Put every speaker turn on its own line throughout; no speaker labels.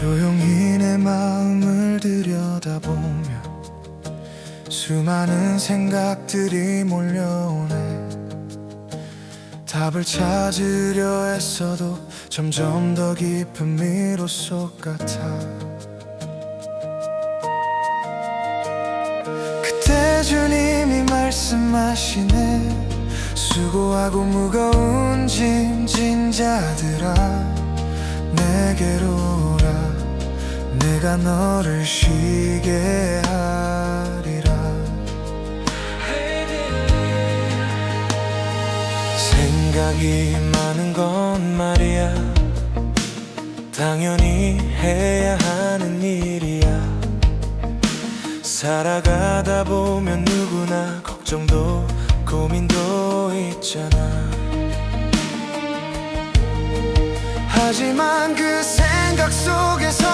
조용히 내 마음을 들여다보며 수많은 생각들이 몰려오네. 답을 찾으려 애써도 점점 더 깊은 미로 속 같아. 그때 주님이 말씀하시네. 수고하고 무거운 짐 진 자들아 내게로 오라 내가 너를 쉬게 하리라. 생각이 많은 건 말이야. 당연히 해야 하는 일이야. 살아가다 보면 누구나 걱정도 고민도 있잖아. 하지만 그 생각 속에서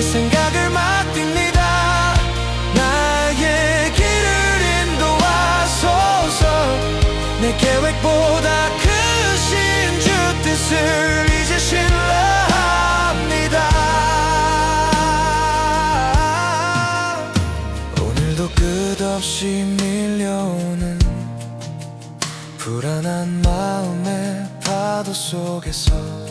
내 생각을 맡깁니다. 나의 길을 인도하소서. 내 계획보다 크신 주 뜻을 이제 신뢰합니다. 오늘도 끝없이 밀려오는 불안한 마음의 파도 속에서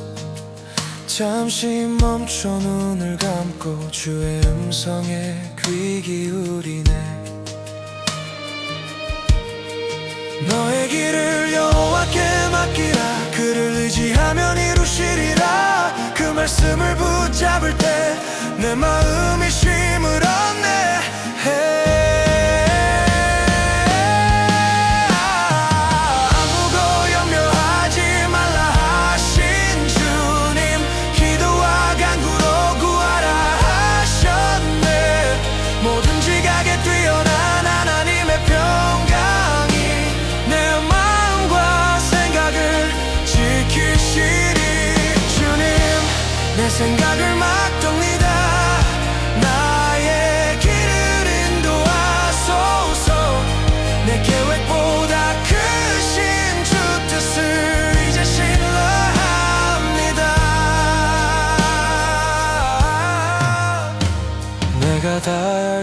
잠시 멈춰 눈을 감고 주의 음성에 귀 기울이네. 너의 길을 여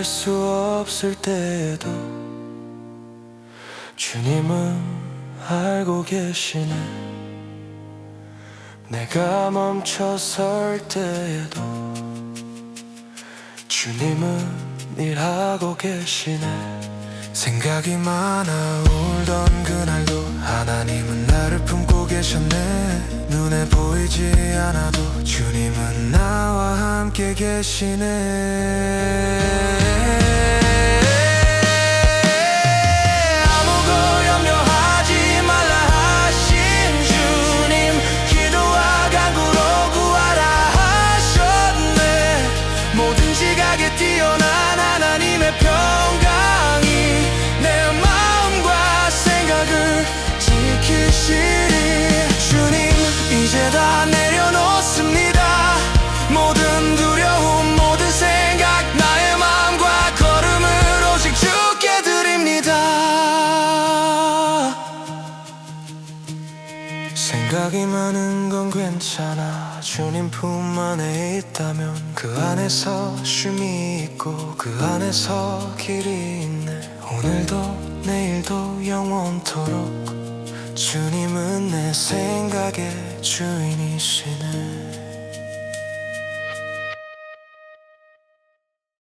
수 없을 때에도 주님은 알고 계시네. 내가 멈춰 설 때에도 주님은 일하고 계시네. 생각이 많아 울던 그날도 하나님은 나를 품고 계셨네. 눈에 보이지 않아도 주님은 나와 함께 계시네 생각이 많은 건 괜찮아. 주님 품 안에 있다면 그 안에서 쉼이 있고 그 안에서 길이 있네. 오늘도 내일도 영원토록 주님은 내 생각의 주인이시네